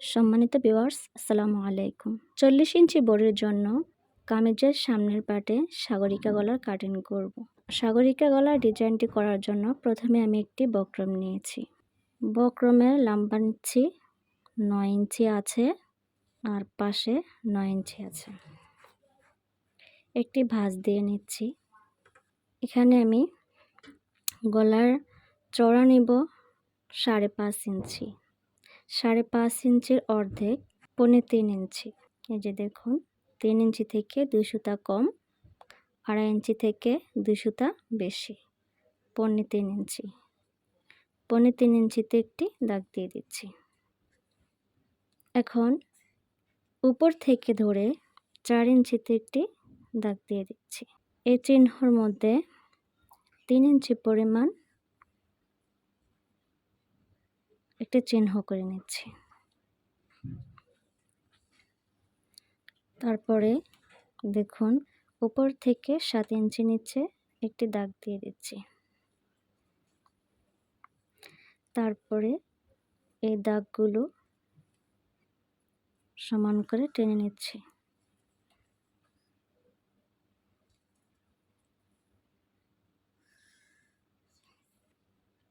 সম্মানিত ভিউয়ার্স, আসসালামু আলাইকুম। চল্লিশ ইঞ্চি বড়ির জন্য কামিজের সামনের পাটে সাগরিকা গলার কাটিং করব। সাগরিকা গলার ডিজাইনটি করার জন্য প্রথমে আমি একটি বক্রম নিয়েছি। বক্রমের লাম্বা নিচ্ছি, নয় ইঞ্চি আছে আর পাশে নয় ইঞ্চি আছে। একটি ভাঁজ দিয়ে নিচ্ছি। এখানে আমি গলার চড়া নিব সাড়ে পাঁচ ইঞ্চি। সাড়ে পাঁচ ইঞ্চির অর্ধেক, পৌনে তিন ইঞ্চি। এই যে দেখুন, তিন ইঞ্চি থেকে দুই সুতা কম, আড়াই ইঞ্চি থেকে দুই সুতা বেশি, পৌনে তিন ইঞ্চি। পৌনে তিন ইঞ্চিতে একটি দাগ দিয়ে দিচ্ছি। এখন উপর থেকে ধরে চার ইঞ্চিতে একটি দাগ দিয়ে দিচ্ছি। এই চিহ্নর মধ্যে তিন ইঞ্চি পরিমাণ একটি চিহ্ন করে নিচ্ছি। তারপরে দেখুন, উপর থেকে সাত ইঞ্চি নিচে একটি দাগ দিয়ে দিচ্ছি। তারপরে এই দাগগুলো সমান করে টেনে নিচ্ছি।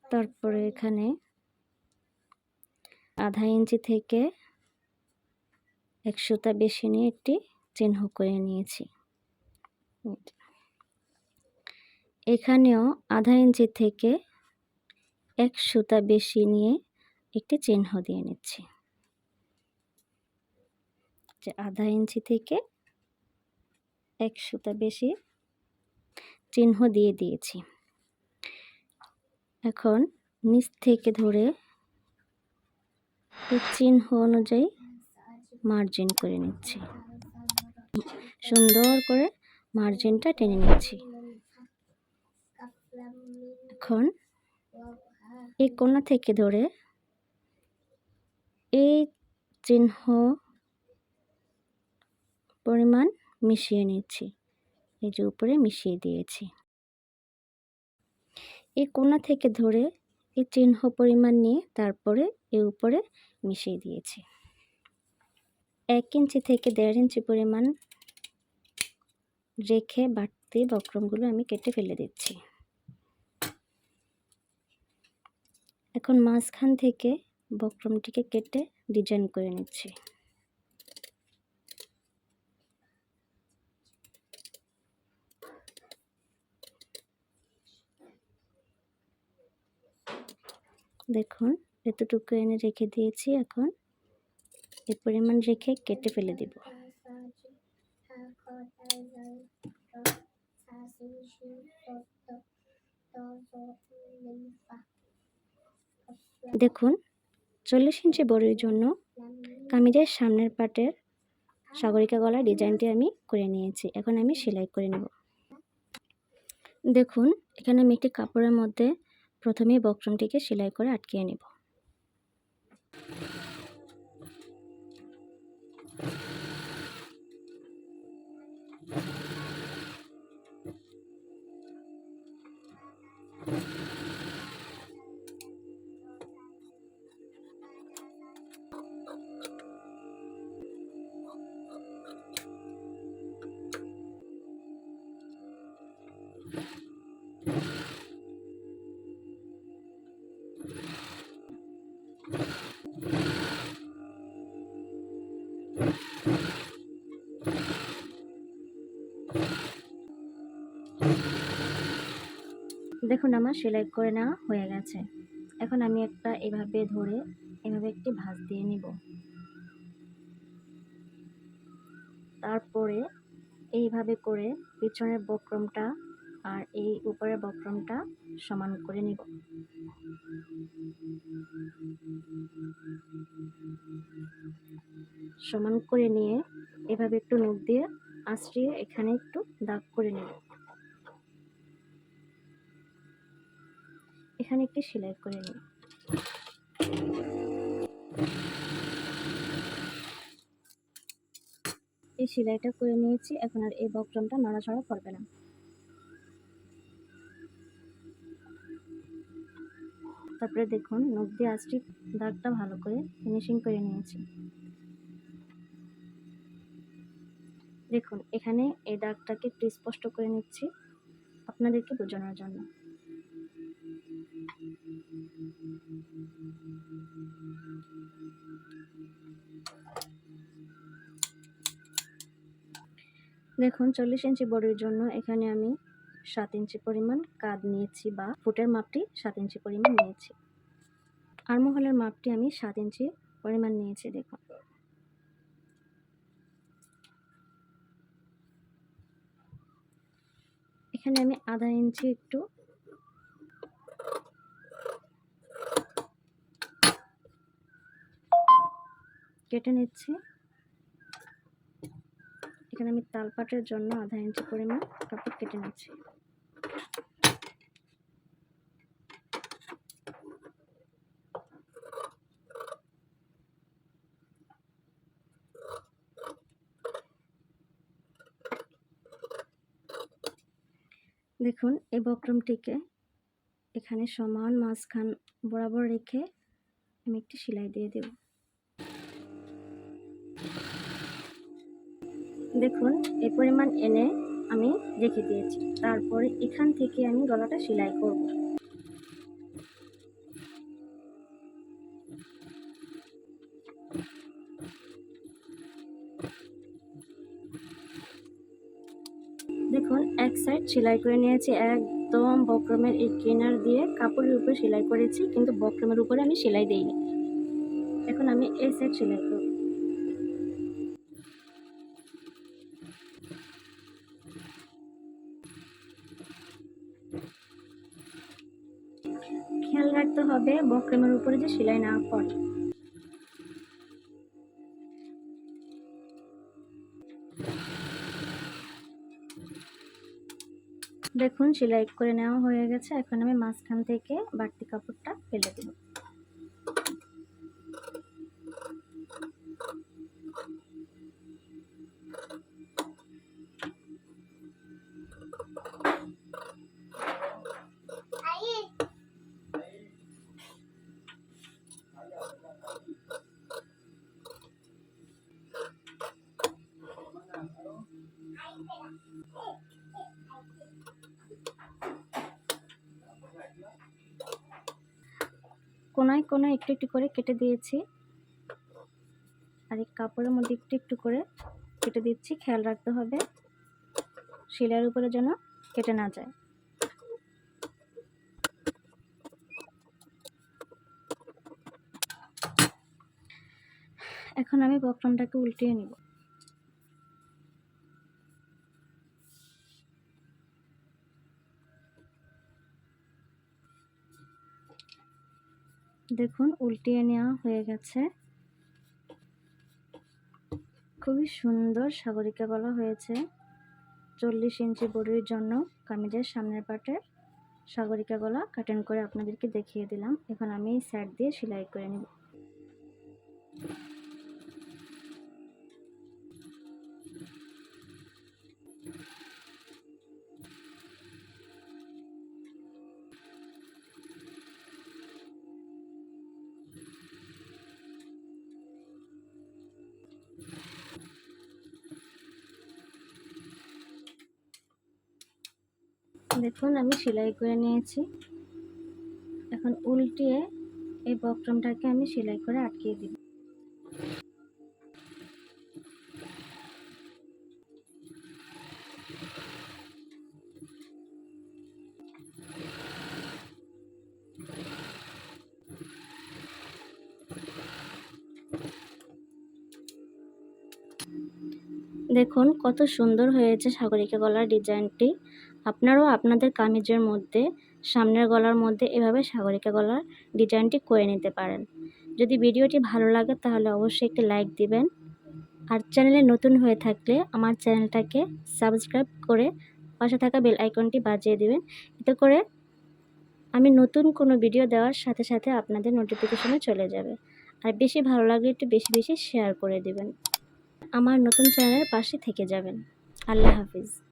তারপরে এখানে আধা ইঞ্চি থেকে একশোটা বেশি নিয়ে একটি চিহ্ন করে নিয়েছি। এখানেও আধা ইঞ্চি থেকে এক সুতা বেশি নিয়ে একটি চিহ্ন দিয়ে নিচ্ছি। যে আধা ইঞ্চি থেকে এক সুতা বেশি চিহ্ন দিয়ে দিয়েছি। এখন নিচ থেকে ধরে চিহ্ন অনুযায়ী মার্জিন করে নিচ্ছি। সুন্দর করে মার্জিনটা টেনে নিচ্ছি। এখন এই কোনা থেকে ধরে এই চিহ্ন পরিমাণ মিশিয়ে নিচ্ছি। এই যে উপরে মিশিয়ে দিয়েছি। এই কোনা থেকে ধরে এই চিহ্ন পরিমাণ নিয়ে তারপরে এর উপরে মিশিয়ে দিয়েছি। এক ইঞ্চি থেকে দেড় ইঞ্চি পরিমাণ রেখে বাড়তি বক্রমগুলো আমি কেটে ফেলে দিচ্ছি। এখন মাঝখান থেকে বক্রমটিকে কেটে ডিজাইন করে নিচ্ছি। দেখুন, এতটুকু এনে রেখে দিয়েছি এখন। এ পরিমাণ রেখে কেটে ফেলে দিব। দেখুন, চল্লিশ ইঞ্চি বড়ির জন্য কামিজের সামনের পাটের সাগরিকা গলা ডিজাইনটি আমি করে নিয়েছি। এখন আমি সেলাই করে নেব। দেখুন, এখানে আমি একটি কাপড়ের মধ্যে প্রথমে বক্রমটিকে সেলাই করে আটকিয়ে নেব। দেখুন আমার সেলাই করে নেওয়া হয়ে গেছে। এখন আমি একটা এভাবে ধরে এভাবে একটি ভাঁজ দিয়ে নিব। তারপরে এইভাবে করে পিছনের বক্রমটা আর এই উপরের বক্রমটা সমান করে নিব। সমান করে নিয়ে এভাবে একটু নখ দিয়ে আশ্রিয়ে এখানে একটু দাগ করে নেব। এখানে একটি সেলাই করে নিই। এই সেলাইটা করে নিয়েছি, এখন আর এই বক্রমটা নড়াচড়া করবে না। তারপরে দেখুন, নখ দিয়ে আস্টিক দাগটা ভালো করে ফিনিশিং করে নিয়েছি। দেখুন, এখানে এই দাগটাকে একটু স্পষ্ট করে নিচ্ছি আপনাদেরকে বোঝানোর জন্য। দেখুন, চল্লিশ ইঞ্চি বডির জন্য এখানে আমি সাত ইঞ্চি পরিমাণ কাঁধ নিয়েছি বা ফুটের মাপটি সাত ইঞ্চি পরিমাণ নিয়েছি। আর্মহলের মাপটি আমি সাত ইঞ্চি পরিমাণ নিয়েছি, দেখুন। এখানে আমি আধা ইঞ্চি একটু কেটে নিচ্ছি। এখানে আমি তালপাটের জন্য আধা ইঞ্চি পরিমাণ কাপড় কেটে নিচ্ছি। দেখুন, এই বক্রমটিকে এখানে সমান মাঝখান বরাবর রেখে আমি একটি সেলাই দিয়ে দেব। দেখুন, এই পরিমাণ এনে আমি রেখে দিয়েছি। তারপরে এখান থেকে আমি গলাটা সেলাই করব। দেখুন, এক সাইড সেলাই করে নিয়েছি। একদম বক্রমের এই কিনার দিয়ে কাপড়ের উপরে সেলাই করেছি, কিন্তু বক্রমের উপরে আমি সেলাই দিইনি। এখন আমি এই সাইড সেলাই করব। রাখতে হবে, বক্রেমের উপরে যে সেলাই না পড়ে দেখুন, সেলাই করে নেওয়া হয়ে গেছে। এখন আমি মাঝখান থেকে বাড়তি কাপড়টা ফেলে দেব। কোনায় কোনায় একটু একটু করে কেটে দিয়েছি। আর এই কাপড়ের মধ্যে একটু একটু করে কেটে দিচ্ছি। খেয়াল রাখতে হবে শিলার উপরে যেন কেটে না যায়। এখন আমি বক্রমটাকে উল্টিয়ে নিব। দেখুন, উল্টিয়ে নেওয়া হয়ে গেছে। খুবই সুন্দর সাগরিকা গলা হয়েছে। চল্লিশ ইঞ্চি বডির জন্য কামিজের সামনের পাটের সাগরিকা গলা কাটেন করে আপনাদেরকে দেখিয়ে দিলাম। এখন আমি সাইড দিয়ে সেলাই করে নেব। দেখুন, আমি সেলাই করে নিয়েছি। এখন উল্টিয়ে এই বক্রমটাকে আমি সেলাই করে আটকিয়ে দিব। দেখুন, কত সুন্দর হয়েছে সাগরিকা গলার ডিজাইনটি। আপনারাও আপনাদের কামিজের মধ্যে, সামনের গলার মধ্যে এভাবে সাগরিকা গলার ডিজাইনটি করে নিতে পারেন। যদি ভিডিওটি ভালো লাগে তাহলে অবশ্যই একটি লাইক দিবেন। আর চ্যানেলে নতুন হয়ে থাকলে আমার চ্যানেলটাকে সাবস্ক্রাইব করে পাশে থাকা বেল আইকনটি বাজিয়ে দিবেন। এতে করে আমি নতুন কোনো ভিডিও দেওয়ার সাথে সাথে আপনাদের নোটিফিকেশনে চলে যাবে। আর বেশি ভালো লাগলে একটু বেশি বেশি শেয়ার করে দিবেন। আমার নতুন চ্যানেলের পাশে থেকে যাবেন। আল্লাহ হাফিজ।